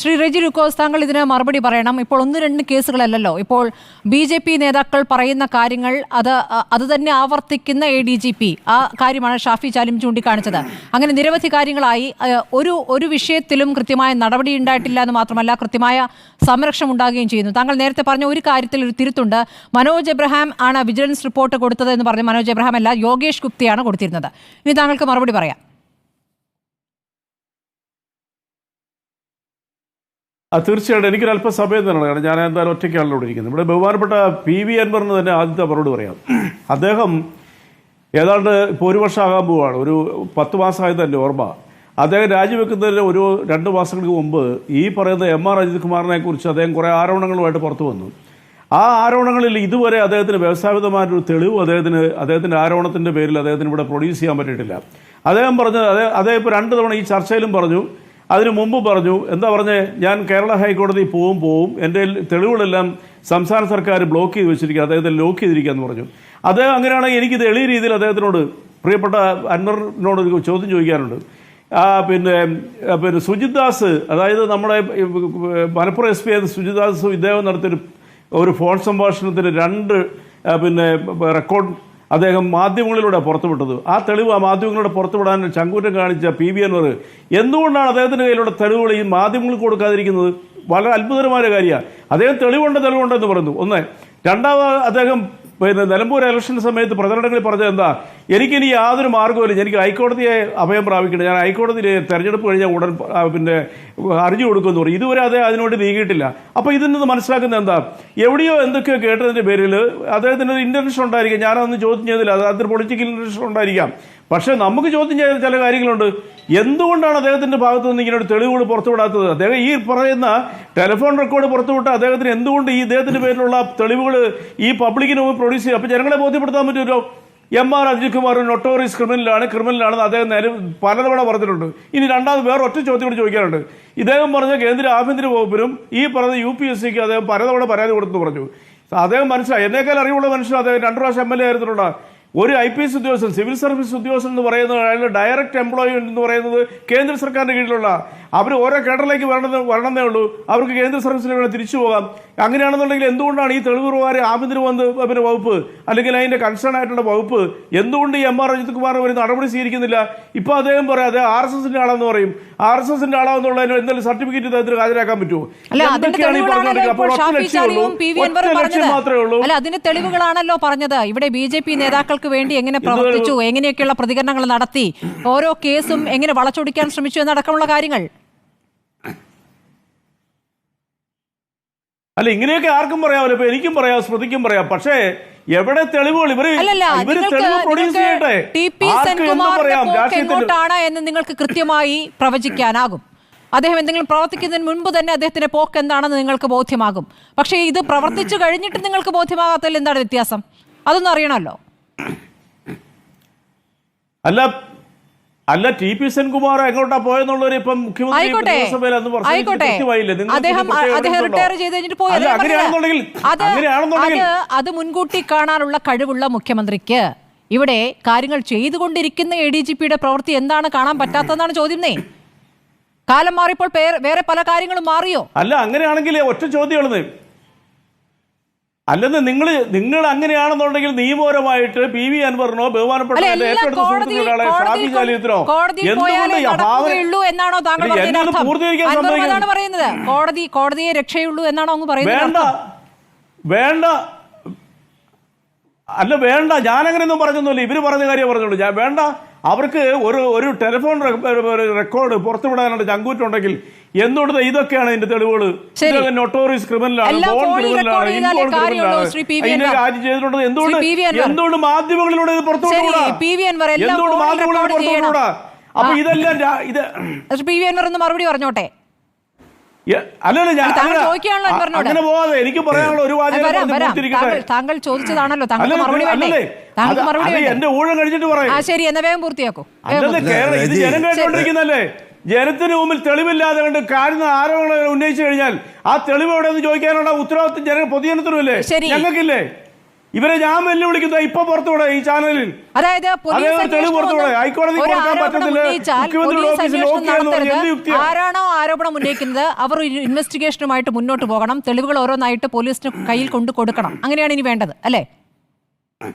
ശ്രീ റെജി ലുക്കോസ് താങ്കൾ ഇതിന് മറുപടി പറയണം. ഇപ്പോൾ ഒന്ന് രണ്ട് കേസുകളല്ലല്ലോ. ഇപ്പോൾ ബി ജെ പി നേതാക്കൾ പറയുന്ന കാര്യങ്ങൾ അത് അത് തന്നെ ആവർത്തിക്കുന്ന എ ഡി ജി പി. ആ കാര്യമാണ് ഷാഫി ചാലിം ചൂണ്ടിക്കാണിച്ചത്. അങ്ങനെ നിരവധി കാര്യങ്ങളായി. ഒരു ഒരു വിഷയത്തിലും കൃത്യമായ നടപടി ഉണ്ടായിട്ടില്ല എന്ന് മാത്രമല്ല കൃത്യമായ സംരക്ഷണം ഉണ്ടാകുകയും ചെയ്യുന്നു. താങ്കൾ നേരത്തെ പറഞ്ഞ ഒരു കാര്യത്തിൽ ഒരു തിരുത്തുണ്ട്. മനോജ് എബ്രഹാം ആണ് വിജിലൻസ് റിപ്പോർട്ട് കൊടുത്തത് എന്ന് പറഞ്ഞ് മനോജ് എബ്രഹാം അല്ല യോഗേഷ് ഗുപ്തയാണ് കൊടുത്തിരുന്നത്. ഇനി താങ്കൾക്ക് മറുപടി പറയാം. ആ തീർച്ചയായിട്ടും എനിക്കൊരു അല്പം സമയം തന്നെയാണ് കാരണം ഞാൻ എന്തായാലും ഒറ്റയ്ക്കാണല്ലോ ഇരിക്കുന്നത്. ഇവിടെ ബഹുമാനപ്പെട്ട പി വി അൻവറിന് തന്നെ ആദ്യത്തെ മറുപടി പറയാം. അദ്ദേഹം ഏതാണ്ട് ഇപ്പോൾ ഒരു വർഷം ആകാൻ പോവുകയാണ് ഒരു പത്ത് മാസമായത് എന്റെ ഓർമ്മ. അദ്ദേഹം രാജിവെക്കുന്നതിന് ഒരു രണ്ട് മാസങ്ങൾക്ക് മുമ്പ് ഈ പറയുന്ന എം ആർ അജിത് കുമാറിനെ കുറിച്ച് അദ്ദേഹം കുറേ ആരോപണങ്ങളുമായിട്ട് പുറത്തു വന്നു. ആ ആരോപണങ്ങളിൽ ഇതുവരെ അദ്ദേഹത്തിന് വ്യവസ്ഥാപിതമായൊരു തെളിവ് അദ്ദേഹത്തിന് അദ്ദേഹത്തിന്റെ ആരോപണത്തിന്റെ പേരിൽ അദ്ദേഹത്തിന് ഇവിടെ പ്രൊഡ്യൂസ് ചെയ്യാൻ പറ്റിയിട്ടില്ല. അദ്ദേഹം പറഞ്ഞത് അദ്ദേഹം അദ്ദേഹം ഇപ്പോൾ രണ്ട് തവണ ഈ ചർച്ചയിലും പറഞ്ഞു അതിനു മുമ്പ് പറഞ്ഞു എന്താ പറഞ്ഞേ ഞാൻ കേരള ഹൈക്കോടതി പോവും പോവും എന്റെ തെളിവുകളെല്ലാം സംസ്ഥാന സർക്കാർ ബ്ലോക്ക് ചെയ്ത് വെച്ചിരിക്കുക അദ്ദേഹത്തെ ലോക്ക് ചെയ്തിരിക്കുക എന്ന് പറഞ്ഞു. അദ്ദേഹം അങ്ങനെയാണെങ്കിൽ എനിക്കിത് എളിയ രീതിയിൽ അദ്ദേഹത്തിനോട് പ്രിയപ്പെട്ട അൻവറിനോട് ഒരു ചോദ്യം ചോദിക്കാനുണ്ട്. പിന്നെ പിന്നെ സുജിത് ദാസ് അതായത് നമ്മുടെ മലപ്പുറം എസ് പി ആയിരുന്ന സുജിത് ദാസ് ഇദ്ദേഹം നടത്തിയൊരു ഒരു ഫോൺ സംഭാഷണത്തിന് രണ്ട് പിന്നെ റെക്കോർഡ് അദ്ദേഹം മാധ്യമങ്ങളിലൂടെ പുറത്തുവിട്ടത്. ആ തെളിവ് ആ മാധ്യമങ്ങളിലൂടെ പുറത്തുവിടാൻ ചങ്കൂറ്റം കാണിച്ച പി ബി അൻവർ എന്തുകൊണ്ടാണ് അദ്ദേഹത്തിന്റെ കയ്യിലുള്ള തെളിവുകൾ ഈ മാധ്യമങ്ങൾക്ക് കൊടുക്കാതിരിക്കുന്നത്? വളരെ അത്ഭുതകരമായ കാര്യമാണ്. അദ്ദേഹം തെളിവുണ്ട് തെളിവുണ്ടെന്ന് പറയുന്നു. ഒന്ന് രണ്ടാമത് അദ്ദേഹം പിന്നെ നിലമ്പൂർ ഇലക്ഷൻ സമയത്ത് പ്രചരണങ്ങളിൽ പറഞ്ഞത് എന്താ? എനിക്കിനി യാതൊരു മാർഗമില്ല എനിക്ക് ഹൈക്കോടതിയെ അഭയം പ്രാപിക്കണം ഞാൻ ഹൈക്കോടതിയിൽ തെരഞ്ഞെടുപ്പ് കഴിഞ്ഞാൽ ഉടൻ പിന്നെ ഹർജി കൊടുക്കുമെന്ന് പറയും ഇതുവരെ അതേ അതിനോട് നീങ്ങിയിട്ടില്ല. അപ്പോൾ ഇതിൽ നിന്ന് മനസ്സിലാക്കുന്നത് എന്താ? എവിടെയോ എന്തൊക്കെയോ കേട്ടതിന്റെ പേരിൽ അദ്ദേഹത്തിന് ഒരു ഇന്റൻഷൻ ഉണ്ടായിരിക്കാം. ഞാനതൊന്നും ചോദ്യം ചെയ്തില്ല. അത് അതിന് പൊളിറ്റിക്കൽ ഇന്റൻഷൻ ഉണ്ടായിരിക്കാം. പക്ഷേ നമുക്ക് ചോദ്യം ചെയ്ത ചില കാര്യങ്ങളുണ്ട്. എന്തുകൊണ്ടാണ് അദ്ദേഹത്തിന്റെ ഭാഗത്തു നിന്ന് ഇങ്ങനെ ഒരു തെളിവുകൾ പുറത്തുവിടാത്തത്? അദ്ദേഹം ഈ പറയുന്ന ടെലിഫോൺ റെക്കോർഡ് പുറത്തുവിട്ട അദ്ദേഹത്തിന് എന്തുകൊണ്ട് ഈ ഇദ്ദേഹത്തിന്റെ പേരിലുള്ള തെളിവുകൾ ഈ പബ്ലിക്കിന് മുമ്പ് പ്രൊഡ്യൂസ് ചെയ്യും? അപ്പോൾ ജനങ്ങളെ ബോധ്യപ്പെടുത്താൻ പറ്റുമല്ലോ? M R Ajith Kumar notorious ക്രിമിനലാണ് ക്രിമിനലാണെന്ന് അദ്ദേഹം നേരെ പലതവണ പറഞ്ഞിട്ടുണ്ട്. ഇനി രണ്ടാമത് വേറെ ഒറ്റ ചോദ്യം കൂടി ചോദിക്കാനുണ്ട്. ഇദ്ദേഹം പറഞ്ഞ കേന്ദ്ര ആഭ്യന്തര വകുപ്പിനും ഈ പറഞ്ഞ യു പി എസ് സിക്ക് അദ്ദേഹം പലതവണ പരാതി കൊടുത്തു പറഞ്ഞു. അദ്ദേഹം മനസ്സിലായി. എന്നേക്കാൾ അറിവുള്ള മനുഷ്യൻ അദ്ദേഹം രണ്ടു പ്രാവശ്യം എം എൽ എ ആയിരുന്നുള്ള ഒരു ഐ പി എസ് ഉദ്യോഗസ്ഥൻ സിവിൽ സർവീസ് ഉദ്യോഗസ്ഥൻ എന്ന് പറയുന്നത് അയാളുടെ ഡയറക്റ്റ് എംപ്ലോയി എന്ന് പറയുന്നത് കേന്ദ്ര സർക്കാരിന്റെ കീഴിലുള്ള. അവർ ഓരോ കേഡറിലേക്ക് വരണമെന്ന് വരണമെന്നേ ഉള്ളൂ. അവർക്ക് കേന്ദ്ര സർവീസിലേക്ക് വേണം തിരിച്ചു പോകാം. അങ്ങനെയാണെന്നുണ്ടെങ്കിൽ എന്തുകൊണ്ടാണ് ഈ തെളിവ് പ്രകാരം ആഭ്യന്തര പിന്നെ വകുപ്പ് അല്ലെങ്കിൽ അതിന്റെ കൺസേൺ ആയിട്ടുള്ള വകുപ്പ് എന്തുകൊണ്ട് ഈ എം ആർ അജിത് കുമാർ ഒരു നടപടി സ്വീകരിക്കുന്നില്ല? ഇപ്പൊ അദ്ദേഹം പറയാം അദ്ദേഹം ആർ എസ് എസിന്റെ ആളാന്ന് പറയും. ആർ എസ് എസിന്റെ ആളാന്നുള്ളതിന് എന്തെങ്കിലും സർട്ടിഫിക്കറ്റ് അദ്ദേഹത്തിന് ഹാജരാക്കാൻ പറ്റുമോ? എന്തൊക്കെയാണ് ഈ? അപ്പോൾ ഇപ്പോൾ ഒറ്റ ലക്ഷ്യമേ ഉള്ളൂ. ഒറ്റ ലക്ഷ്യം മാത്രമേ ഉള്ളൂ. തെളിവുകളാണല്ലോ പറഞ്ഞത്. ഇവിടെ ബി ജെ പി നേതാക്കൾക്ക് വേണ്ടി എങ്ങനെ പ്രവർത്തിച്ചു? എങ്ങനെയൊക്കെയുള്ള പ്രതികരണങ്ങൾ നടത്തി? ഓരോ കേസും എങ്ങനെ വളച്ചൊടിക്കാൻ ശ്രമിച്ചു എന്നടക്കമുള്ള കാര്യങ്ങൾ? അല്ല ഇങ്ങനെയൊക്കെ ആർക്കും പറയാമല്ലോ. ഇപ്പൊ എനിക്കും പറയാം സ്മൃതിക്കും പറയാം. പക്ഷേ എവിടെ തെളിവുകൾ ഇവർ ഇവർ തെളിവ് പ്രൊഡ്യൂസ് ചെയ്യട്ടെ? എങ്ങോട്ടാണ് എന്ന് നിങ്ങൾക്ക് കൃത്യമായി പ്രവചിക്കാനാകും. അദ്ദേഹം എന്തെങ്കിലും പ്രവർത്തിക്കുന്നതിന് മുൻപ് തന്നെ അദ്ദേഹത്തിന്റെ പോക്ക് എന്താണെന്ന് നിങ്ങൾക്ക് ബോധ്യമാകും. പക്ഷേ ഇത് പ്രവർത്തിച്ചു കഴിഞ്ഞിട്ട് നിങ്ങൾക്ക് ബോധ്യമാകാത്തതിൽ എന്താണ് വ്യത്യാസം? അതൊന്നും അറിയണമല്ലോ. അല്ല അല്ല ടി പി സെൻകുമാർ എങ്ങോട്ടാ പോയെന്നുള്ളവർ ഇപ്പം മുഖ്യമന്ത്രി? അത് മുൻകൂട്ടി കാണാനുള്ള കഴിവുള്ള മുഖ്യമന്ത്രിക്ക് ഇവിടെ കാര്യങ്ങൾ ചെയ്തുകൊണ്ടിരിക്കുന്ന എ ഡി ജി പിയുടെ പ്രവൃത്തി എന്താണ് കാണാൻ പറ്റാത്തതെന്നാണ് ചോദ്യം നേ കാലം മാറിയപ്പോൾ വേറെ പല കാര്യങ്ങളും മാറിയോ? അല്ല അങ്ങനെയാണെങ്കിൽ ഒറ്റ ചോദ്യമുള്ളത് അല്ലെന്ന് നിങ്ങൾ നിങ്ങൾ അങ്ങനെയാണെന്നുണ്ടെങ്കിൽ നിയമപരമായിട്ട് പി വി അൻവറിനോ ബഹുമാനപ്പെട്ട എന്തുകൊണ്ട് പൂർത്തീകരിക്കാൻ കോടതി കോടതിയെ രക്ഷയുള്ളൂ എന്നാണോ അങ്ങ് പറയുന്നത് വേണ്ട. വേണ്ട. അല്ല വേണ്ട. ഞാൻ അങ്ങനെയൊന്നും പറഞ്ഞൊന്നുമില്ല. ഇവർ പറഞ്ഞ കാര്യം പറഞ്ഞോളൂ ഞാൻ വേണ്ട. അവർക്ക് ഒരു ഒരു ടെലിഫോൺ റെക്കോർഡ് പുറത്തുവിടാനുള്ള ചങ്കൂറ്റുണ്ടെങ്കിൽ എന്തുകൊണ്ട് ഇതൊക്കെയാണ് അതിന്റെ തെളിവുകൾ. നൊട്ടോറിയസ് ക്രിമിനലാണ് ബോൺ ക്രിമിനലാണ് ഇൻബോൺ. ക്രിമിനലാണ്. കാര്യം ചെയ്തിട്ടുള്ളത് എന്തുകൊണ്ട്. എന്തുകൊണ്ട് മാധ്യമങ്ങളിലൂടെ ഇത് പുറത്തുവിടൂടാ? എന്തുകൊണ്ട് മാധ്യമങ്ങളിലൂടെ. പുറത്തുവിടൂടാ? അപ്പൊ ഇതെല്ലാം ഇത് പി വി അൻവർ ഒന്ന് മറുപടി പറഞ്ഞോട്ടെ? എ- ഞാൻ താങ്കൾ അങ്ങനെ- പോവാതെ എനിക്ക് പറയാനുള്ള ഒരു. താങ്കൾ താങ്കൾ ചോദിച്ചതാണല്ലോ. താങ്കൾ മറുപടി വേണ്ടേ? താങ്കൾ മറുപടി എന്റെ ഊഴം കഴിച്ചിട്ട് പറയാം. ആ ശരി എന്നാ വേഗം പൂർത്തിയാക്കൂ. ഇത് ജനം കേട്ടുകൊണ്ടിരിക്കുന്നല്ലേ ജനത്തിന് മുമ്പിൽ തെളിവില്ലാതെ കണ്ട് കാര്യങ്ങൾ ആരോപണങ്ങൾ ഉന്നയിച്ചു കഴിഞ്ഞാൽ ആ തെളിവ് എവിടെ നിന്ന് ചോദിക്കാനുള്ള ഉത്തരവാദിത്വം ജന പൊതുജനത്തിനുമില്ലേ. ഞങ്ങൾക്കില്ലേ? ഇവരെ ഞാൻ വെല്ലുവിളിക്കുന്ന. ഇപ്പൊ പുറത്തുവിടെ ഈ ചാനലിൽ. അതായത്? ആരാണോ ആരോപണം ഉന്നയിക്കുന്നത് അവർ ഇൻവെസ്റ്റിഗേഷനുമായിട്ട് മുന്നോട്ട് പോകണം. തെളിവുകൾ ഓരോന്നായിട്ട് പോലീസിന് കയ്യിൽ കൊണ്ടു കൊടുക്കണം അങ്ങനെയാണ് ഇനി വേണ്ടത് അല്ലേ അല്ല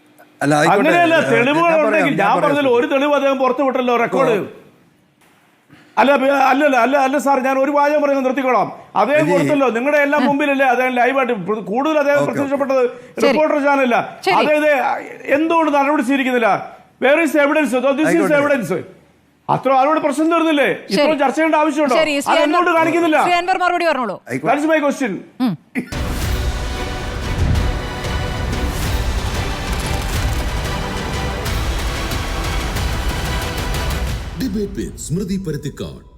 ആയിക്കോട്ടെ. അങ്ങനെയല്ല തെളിവുകൾ ഉണ്ടെങ്കിൽ ഞാൻ പറയാം. ഒരു തെളിവ് അദ്ദേഹം പുറത്തു വിട്ടല്ലോ റെക്കോർഡ് അല്ല അല്ലല്ല അല്ല അല്ല സാർ ഞാൻ ഒരു വാചകം പറയുന്നത് നിർത്തിക്കോളാം. അദ്ദേഹം. കൊടുത്തല്ലോ നിങ്ങളുടെ എല്ലാം മുമ്പിലല്ലേ അദ്ദേഹം ലൈവായിട്ട് കൂടുതൽ അദ്ദേഹം പ്രത്യക്ഷപ്പെട്ടത് റിപ്പോർട്ടർ ചാനലില്ല. അതായത് എന്തുകൊണ്ട് നടപടി സ്വീകരിക്കുന്നില്ല where is evidence this is evidence അത്ര ആരോട് പ്രശ്നം തീർന്നില്ലേ? ഇത്ര. ചർച്ച ചെയ്യേണ്ട ആവശ്യമുണ്ടോ? ശരി അത് എന്തുകൊണ്ട് കാണിക്കുന്നില്ല. മറുപടി പറഞ്ഞോളൂ. That's my question Thirupper Smriti Paruthikkadu